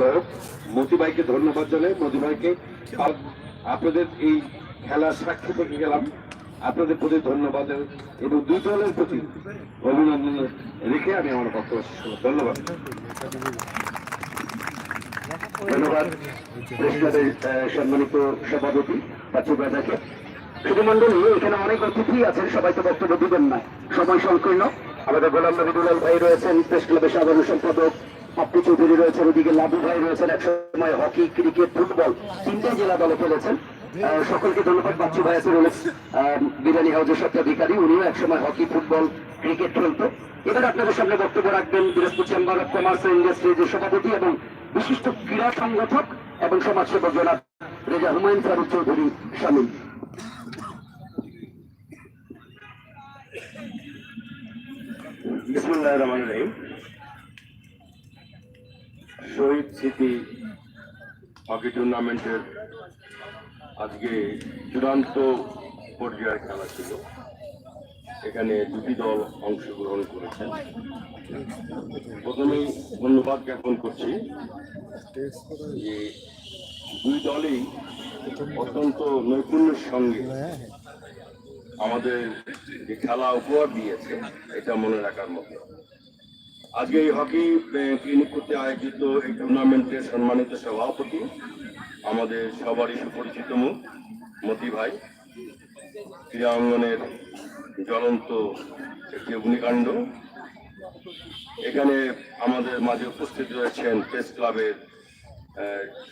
ভালো হোক মতি ভাইকে ধন্যবাদ জানাই। মতি ভাইকে আপনাদের এই খেলার সাক্ষী থেকে গেলাম। আপনাদের প্রতি ধন্যবাদ এবং দুই দলের প্রতি অভিনন্দন রেখে আমি আমার বক্তব্য। ধন্যবাদ। সম্মানিত সভাপতি পাচ্ছু ব্রাদারকে শুধু মন্ডলী এখানে অনেক অতিথি আছেন, সবাই তো বক্তব্য দিবেন না। সময় সংকীর্ণ। আমাদের গোলাম নবী দুলাল ভাই রয়েছেন প্রেস ক্লাবের সাধারণ সম্পাদক। পাপ্পু চৌধুরী রয়েছেন ওদিকে লাবু ভাই রয়েছেন একসময় হকি, ক্রিকেট, ফুটবল, তিনটে জেলা দলে খেলেছেন। সকলকে ধন্যবাদ, বাচ্চু ভাই, আছেন বিরিয়ানি হাউসের স্বত্বাধিকারী, উনিও একসময় হকি, ফুটবল, ক্রিকেট খেলতো। এবার আপনাদের সামনে বক্তব্য রাখবেন দিনাজপুর চেম্বার অফ কমার্স ইন্ডাস্ট্রিজের সভাপতি এবং বিশিষ্ট ক্রীড়া সংগঠক এবং সমাজসেবক জনাব রেজা হুমায়ুন ফারুক চৌধুরী সামিল বিসমুল্লাহ রহমান রহিম। শহীদ স্মৃতি হকি টুর্নামেন্টের আজকে চূড়ান্ত পর্যায়ের খেলা ছিল। এখানে দুটি দল অংশগ্রহণ করেছেন। প্রথমেই ধন্যবাদ জ্ঞাপন করছি যে দুই দলই অত্যন্ত নৈপুণ্যের সঙ্গে আমাদের যে খেলা উপহার দিয়েছে, এটা মনে রাখার মতো। আজকে এই হকি ক্লিনিক করতে আয়োজিত এই টুর্নামেন্টের সম্মানিত সভাপতি আমাদের সবারই সুপরিচিত মুখ মতি ভাই। ক্রীড়া অঙ্গনের জ্বলন্ত একটি অগ্নিকাণ্ড। এখানে আমাদের মাঝে উপস্থিত রয়েছেন প্রেস ক্লাবের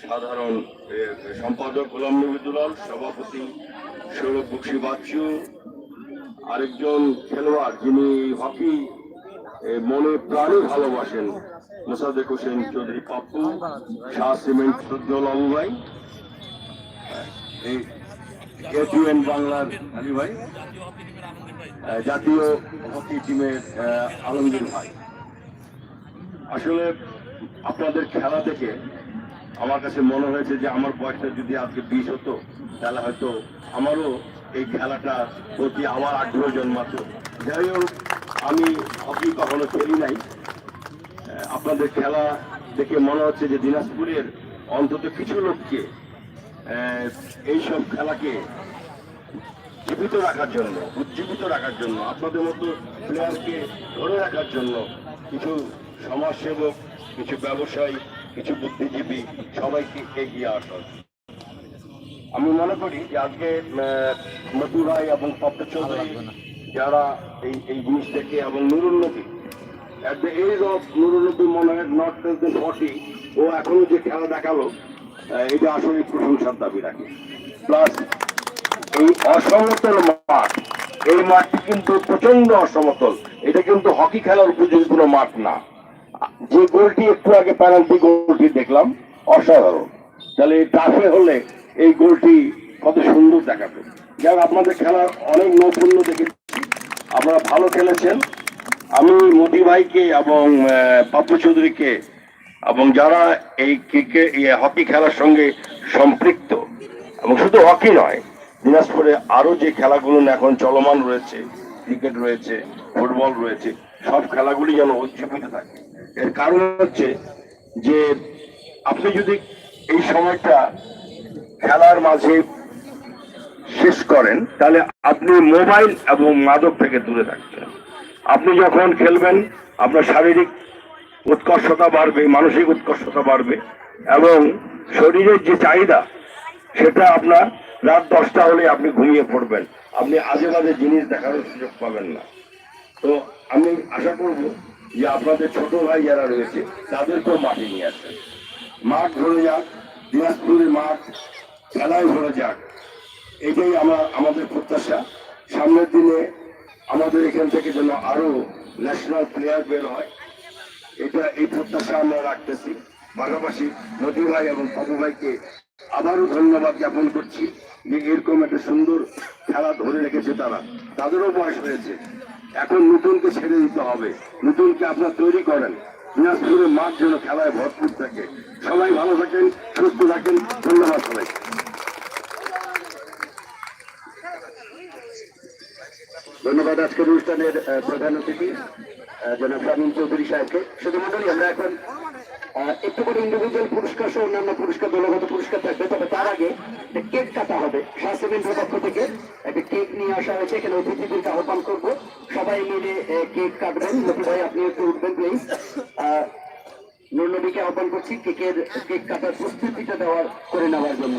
সাধারণ সম্পাদক গোলাম নবিদুলাল সভাপতি সৌরভ বক্সি বাচ্চু, আরেকজন খেলোয়াড় যিনি হকি মনে প্রাণে ভালোবাসেন মোসাদেক হোসেন চৌধুরী পাপ্পু, শাহ সিমেন্ট সদ্দল ভাই এটিএন বাংলার আলী ভাই জাতীয় হকি টিমের আলমগীর ভাই। আসলে আপনাদের খেলা দেখে আমার কাছে মনে হয়েছে যে আমার বয়সটা যদি আজকে বিশ হতো, তাহলে হয়তো আমারও এই খেলাটা প্রতি আমার আগ্রহ জন্মাতো। যাই হোক আমি হকি কখনো খেলি নাই। আপনাদের খেলা দেখে মনে হচ্ছে যে দিনাজপুরের অন্তত কিছু লোককে এইসব খেলাকে জীবিত রাখার জন্য, উজ্জীবিত রাখার জন্য, আপনাদের মতো প্লেয়ারকে ধরে রাখার জন্য কিছু সমাজসেবক, কিছু ব্যবসায়ী, কিছু বুদ্ধিজীবী সবাইকে এগিয়ে আসা আমি মনে করি যে আজকে মতি ভাই এবং পপ্প চৌধুরী যারা এই এই জিনিসটাকে এবং Nurul Nabi at the edge of Nurul Nabi মনে হয় নট দেন ফর্টি ও এখনও যে খেলা দেখাল এটা আসলে প্রশংসার দাবি রাখে। প্লাস এই অসমতল মাঠ, এই মাঠটি কিন্তু প্রচণ্ড অসমতল। এটা কিন্তু হকি খেলার উপযোগী কোনো মাঠ না। যে গোলটি একটু আগে পেনাল্টি গোলটি দেখলাম, অসাধারণ। তাহলে টাফে হলে এই গোলটি কত সুন্দর দেখাবে যাক আপনাদের খেলার অনেক নৈপুণ্য দেখেছি আপনারা ভালো খেলেছেন। আমি মোদি ভাইকে এবং পাপ্পু চৌধুরীকে এবং যারা এই ক্রিকেট হকি খেলার সঙ্গে সম্পৃক্ত এবং শুধু হকি নয়, দিনাজপুরে আরও যে খেলাগুলো এখন চলমান রয়েছে, ক্রিকেট রয়েছে, ফুটবল রয়েছে, সব খেলাগুলি যেন উজ্জীবিত থাকে। এর কারণ হচ্ছে যে, আপনি যদি এই সময়টা খেলার মাঝে শেষ করেন, তাহলে আপনি মোবাইল এবং মাদক থেকে দূরে থাকবেন। আপনি যখন খেলবেন, আপনার শারীরিক উৎকর্ষতা বাড়বে, মানসিক উৎকর্ষতা বাড়বে, এবং শরীরের যে চাহিদা, সেটা আপনার রাত দশটা হলে আপনি ঘুমিয়ে পড়বেন। আপনি আজে বাজে জিনিস দেখার সুযোগ পাবেন না। তো আমি আশা করব যে আপনাদের ছোট ভাই যারা রয়েছে তাদেরকেও মাঠে নিয়ে আসবেন মাঠ ভরে যাক, দিনাজপুরের মাঠ খেলায় ভরে যাক। এটাই আমার, আমাদের প্রত্যাশা। সামনের দিনে আমাদের এখান থেকে যেন আরও ন্যাশনাল প্লেয়ার বের হয়, এটা এই প্রত্যাশা আমরা রাখতেছি। পাশাপাশি নদী ভাই এবং বাবু ভাইকে আবারও ধন্যবাদ জ্ঞাপন করছি যে এরকম একটা সুন্দর খেলা ধরে রেখেছে তারা। তাদেরও বয়স হয়েছে। এখন নতুনকে ছেড়ে দিতে হবে। নতুনকে আপনার তৈরি করেন। দিনাজপুরের মাঠ যেন খেলায় ভরপুর থাকে। সবাই ভালো থাকেন, সুস্থ থাকেন। ধন্যবাদ সবাইকে। ধন্যবাদ আজকের অনুষ্ঠানের প্রধান অতিথি জনাব শামীম চৌধুরী সাহেবকে। শুধু মন্ডলী আমরা এখন একটু করে ইন্ডিভিজুয়াল পুরস্কার সহ অন্যান্য পুরস্কার, দলগত পুরস্কার থাকবে, তবে তার আগে কেক কাটা হবে। স্বাস্থ্যকেন্দ্রের পক্ষ থেকে একটা কেক নিয়ে আসা হয়েছে, এখানে অতিথিদেরকে আহ্বান করব। সবাই মিলে কেক কাটবেন। লক্ষ্মী ভাই, আপনি একটু উঠবেন প্লিজ নুর নবীকে আহ্বান করছি কেকের কেক কাটার প্রস্তুতিটা দেওয়ার, করে নেওয়ার জন্য।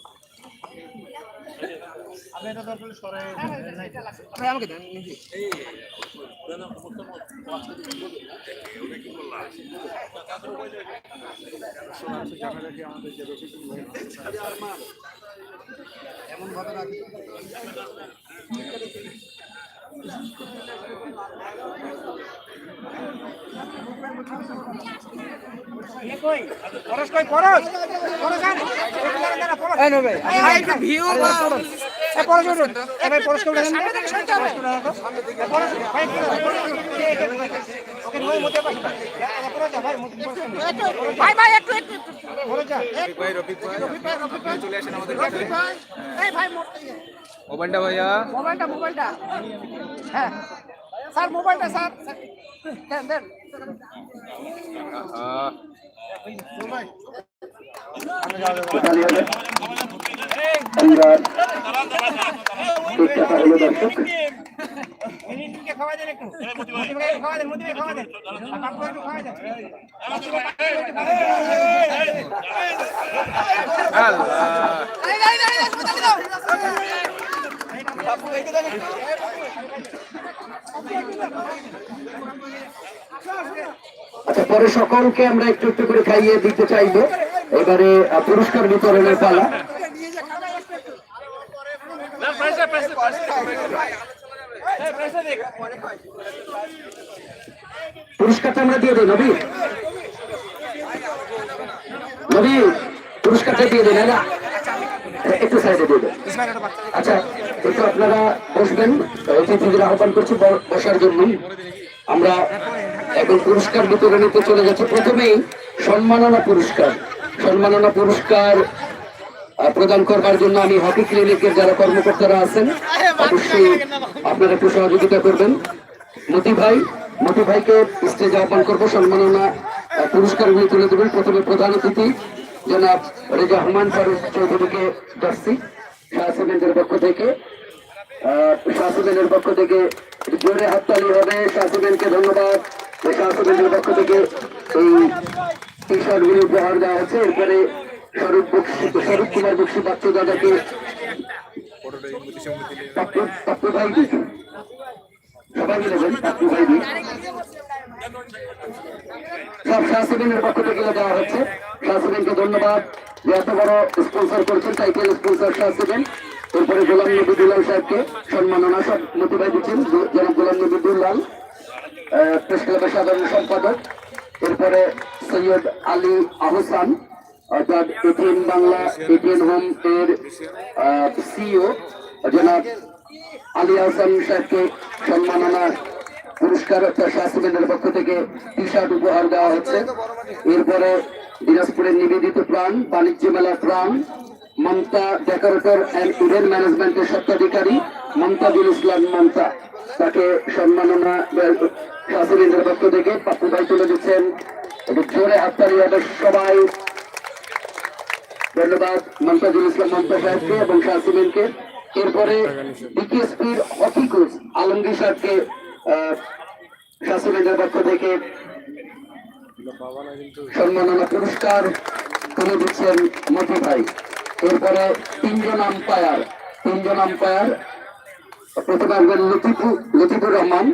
তো আমাকে দেন পরশ কই পরশ পরশ আন এই নবে এই একটা ভিউ ভাই ভাই একটু একটু ভাই রফিক ভাই চলে আসেন আমাদের রফিক ভাই এই ভাই মোবাইলটা ভাইয়া মোবাইলটা মোবাইলটা হ্যাঁ স্যার মোবাইলটা স্যার দেন দেন আহ, আচ্ছা পরে সকলকে আমরা একটু একটু করে খাইয়ে দিতে চাইব। এবারে পুরস্কার বিতরণের পালা। পুরস্কারটা আমরা দিয়ে দিই নবী। নবী পুরস্কারটা দিয়ে দিন না একটু সাইডে দিয়ে দেন। আচ্ছা একটু আপনারা বসবেন। অতিথিদের আহ্বান করছি ব- বসার জন্য আমরা এখন পুরস্কার বিতরণীতে চলে যাচ্ছি। প্রথমেই সম্মাননা পুরস্কার। সম্মাননা পুরস্কার প্রদান করবার জন্য আমি হকি ক্লিনিকের যারা কর্মকর্তারা আছেন অবশ্যই আপনারা একটু সহযোগিতা করবেন। মতি ভাই মতি ভাইকে স্টেজে আহ্বান করব সম্মাননা পুরস্কারগুলি তুলে দেবেন। প্রথমে প্রধান অতিথি জনাব রেজা হুমান ফারুক চৌধুরীকে যাচ্ছি শাহসেনের পক্ষ থেকে। শাহসুবেনের পক্ষ থেকে জোরে হাততালি হবে। শাহসুবেনকে ধন্যবাদ। শাহসুবেনের পক্ষ থেকে এই টি শার্ট গুলি উপহার দেওয়া হচ্ছে। এরপরে স্বরূপ স্বরূপ কুমার এরপরে গোলাম নবীদুল্লাহ সাহেবকে সম্মাননা সব মোটিভাই দিচ্ছেন জনাব গোলাম নবীদুল্লাহ প্রেস ক্লাবের সাধারণ সম্পাদক। এরপরে সৈয়দ আলী আহসান অর্থাৎ এটিএন বাংলা এটিএন হোম এর সিইও জনাব আলী আহসান সাহেবকে সম্মাননা পুরস্কার অর্থাৎ শাস্ত্রকেন্দ্রের পক্ষ থেকে টি শার্ট উপহার দেওয়া হচ্ছে। এরপরে দিনাজপুরের নিবেদিত প্রাণ, বাণিজ্য মেলা প্রাণ, মমতা ডেকোরেটর অ্যান্ড ইভেন্ট ম্যানেজমেন্টের স্বত্বাধিকারী মমতাজুল ইসলাম মমতা। তাকে সম্মাননা স্বাস্থ্যকেন্দ্রের পক্ষ থেকে পাপ্পু তুলে দিচ্ছেন। জোরে হাততালি সবাই। ধন্যবাদ মমতাজুল ইসলাম মমতা সাহেবকে এবং শাহসিমিনকে। এরপরে বিকেএসপির হকি কোচ আলমগীর সাহেবকে শাহসিমিনের পক্ষ থেকে সম্মাননা পুরস্কার তুলে দিচ্ছেন মতি ভাই। এরপরে তিনজন আম্পায়ার তিনজন আম্পায়ার প্রথমে আসবেন লতিফুর লতিফুর রহমান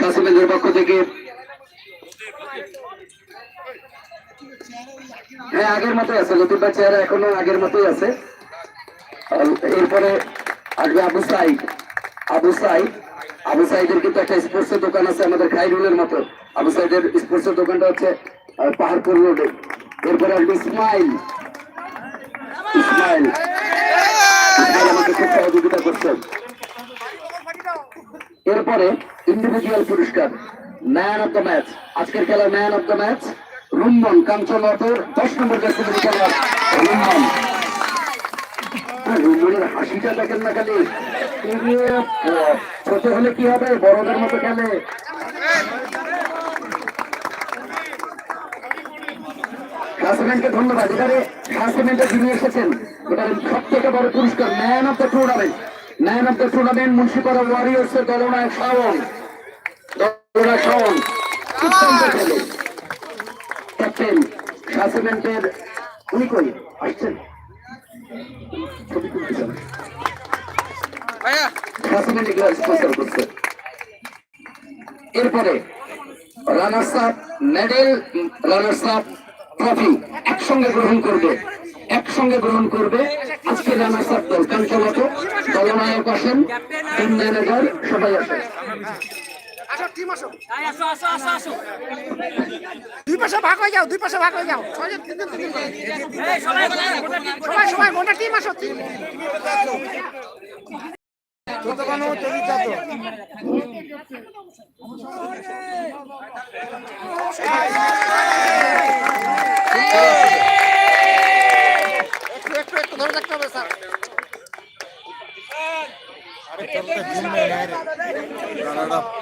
কাসিমের পক্ষ থেকে হ্যাঁ আগের মতোই আছে। লতিফার চেহারা এখনও আগের মতোই আছে। এরপরে আসবে আবু সাইদ। আবু সাইদ, আবু সাইদের কিন্তু একটা স্পোর্টসের দোকান আছে আমাদের খাইরুলের মতো। আবু সাইদের স্পোর্টসের দোকানটা হচ্ছে পাহাড়পুর রোডে। এরপরে আসবে ইসমাইল। ইসমাইল। ইসমাইল আমাকে খুব সহযোগিতা করছেন। এরপরে ইন্ডিভিজুয়াল পুরস্কার ম্যান অফ দ্য ম্যাচ আজকের খেলার man of the match Rumman Kanchan অটোর দশ নম্বর জার্সি খেলার রুম্মন। রুম্মনের হাসিটা দেখেন না খালি। ছোট হলে কি হবে? বড়দের মতো খেলে। ধন্যবাদ। যিনি এসেছেন সব থেকে বড় পুরস্কার man tournament. Man tournament Munshipara warriors এর দলনায়ক শাওন। শাওন। দুর্দান্ত খেলে ক্যাপ্টেন শাসমেন্টের উনি কই আসছেন। ছবি তুলতে যাবেন ভাইয়া এগুলো স্পন্সর করছে। এরপরে runners up medal runners up trophy একসঙ্গে গ্রহণ করবে। একসঙ্গে গ্রহণ করবে আজকে রানার্স আপ দল। কাঞ্চনত দলনায়ক আসেন টিম ম্যানেজার সবাই আসেন। আসো টিম আসো। আসো আসো আসো আসো। দুই পাশে ভাগ হয়ে যাও দুই পাশে ভাগ হয়ে যাও। ছয়জন তিনজন তিনজন। সবাই সবাই মোটা টিম আসো টিম একটু একটু একটু ধরে রাখতে হবে স্যার। আপ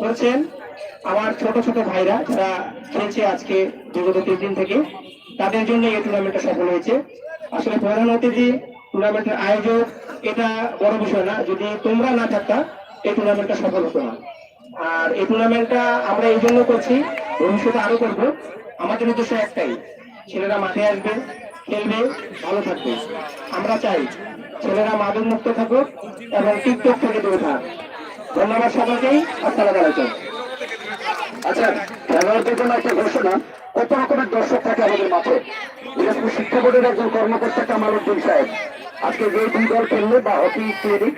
করেছেন আমার ছোট ছোট ভাইরা যারা খেলছে আজকে বিগত তিন দিন থেকে, তাদের জন্য এই টুর্নামেন্টটা সফল হয়েছে। আসলে প্রধান অতিথি টুর্নামেন্টের আয়োজক, এটা বড় বিষয় না, যদি তোমরা না থাকতা, এই টুর্নামেন্টটা সফল হতো না। আর এই টুর্নামেন্টটা আমরা এই জন্য করছি, ভবিষ্যতে আরও করব। আমাদের উদ্দেশ্য একটাই, ছেলেরা মাঠে আসবে, খেলবে, ভালো থাকবে। আমরা চাই ছেলেরা মাদক মুক্ত থাকুক এবং টিকটক থেকে দূরে থাক। ধন্যবাদ সবাইকেই আসসালামু আলাইকুম আচ্ছা খেলোয়াড়দের জন্য একটা ঘোষণা কত রকমের দর্শক থাকে আমাদের মাঠে? দিনাজপুর শিক্ষা বোর্ডের একজন কর্মকর্তা কামাল উদ্দিন সাহেব। আজকে যে দুই দল খেললো বা হকি ক্লিনিক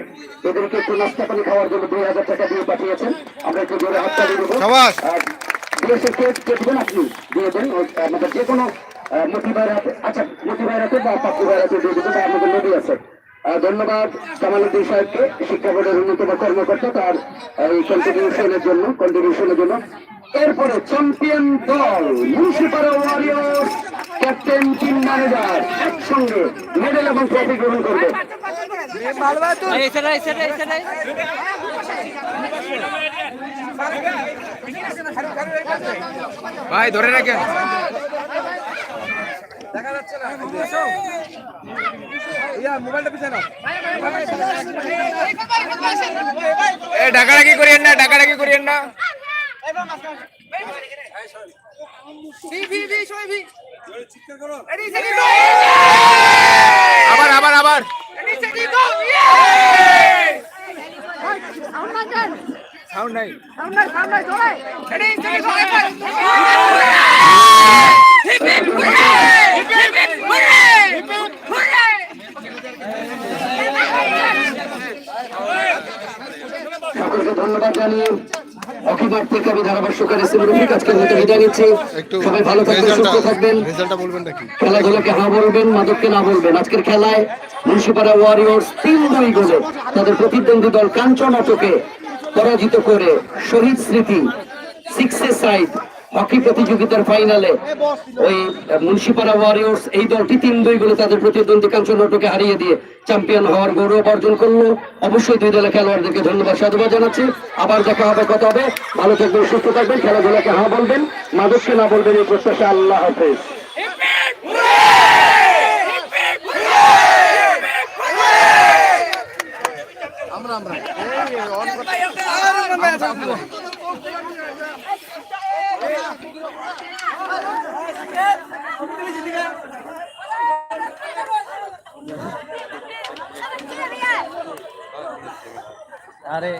এদেরকে একটু নাস্তা পানি খাওয়ার জন্য দুই হাজার টাকা দিয়ে পাঠিয়েছেন। আমরা একটু জোরে হাতটা দিয়ে দেবো। দিয়েছে কে আপনি? দিয়ে দেন আমাদের যে কোনো মতি ভাইয়ের আচ্ছা মতি ভাইয়ের বা ভাইয়ের হাতে দিয়ে দেবেন আমাদের নদী আছে। ধন্যবাদ কামালুদ্দিন সাহেবকে শিক্ষা বোর্ডের অন্যতম কর্মকর্তা তার এই কন্ট্রিবিউশনের জন্য কন্ট্রিবিউশনের জন্য। এরপরে চ্যাম্পিয়ন দল Munshipara warriors captain team manager একসঙ্গে মেডেল এবং ট্রফি গ্রহণ করবে। ভাই ধরে রাখেন। মোবাইলটা পিছানো এ ডাকাডাকি করিয়েন না ডাকাডাকি করিয়েন না। আবার আবার আবার। সাউন্ড নাই। সকলকে ধন্যবাদ জানিয়ে থেকে আমি আজকের মতো বিদায় নিচ্ছি সবাই ভালো থাকবেন সুস্থ থাকবেন। খেলাধুলাকে হা বলবেন, মাদককে না বলবেন, আজকের খেলায় মুন্সিপাড়া ওয়ারিয়র্স তিন দুই গোলে তাদের প্রতিদ্বন্দ্বী দল কাঞ্চন পরাজিত করে। শহীদ স্মৃতি সিক্সে সাইড হকি প্রতিযোগিতার ফাইনালে ওই মুন্সিপাড়া ওয়ারিয়র্স এই দলটি তিন দুই গোলে তাদের প্রতিদ্বন্দ্বী কাঞ্চনটকে হারিয়ে দিয়ে চ্যাম্পিয়ন হওয়ার গৌরব অর্জন করল। অবশ্যই দুই দলের খেলোয়াড়দেরকে ধন্যবাদ সাধুবাদ জানাচ্ছি। আবার দেখা হবে কথা হবে। ভালো থাকবেন সুস্থ থাকবেন খেলাধুলাকে হা বলবেন মাদককে না বলবেন এই প্রত্যাশা আল্লাহ হাফেজ। আরে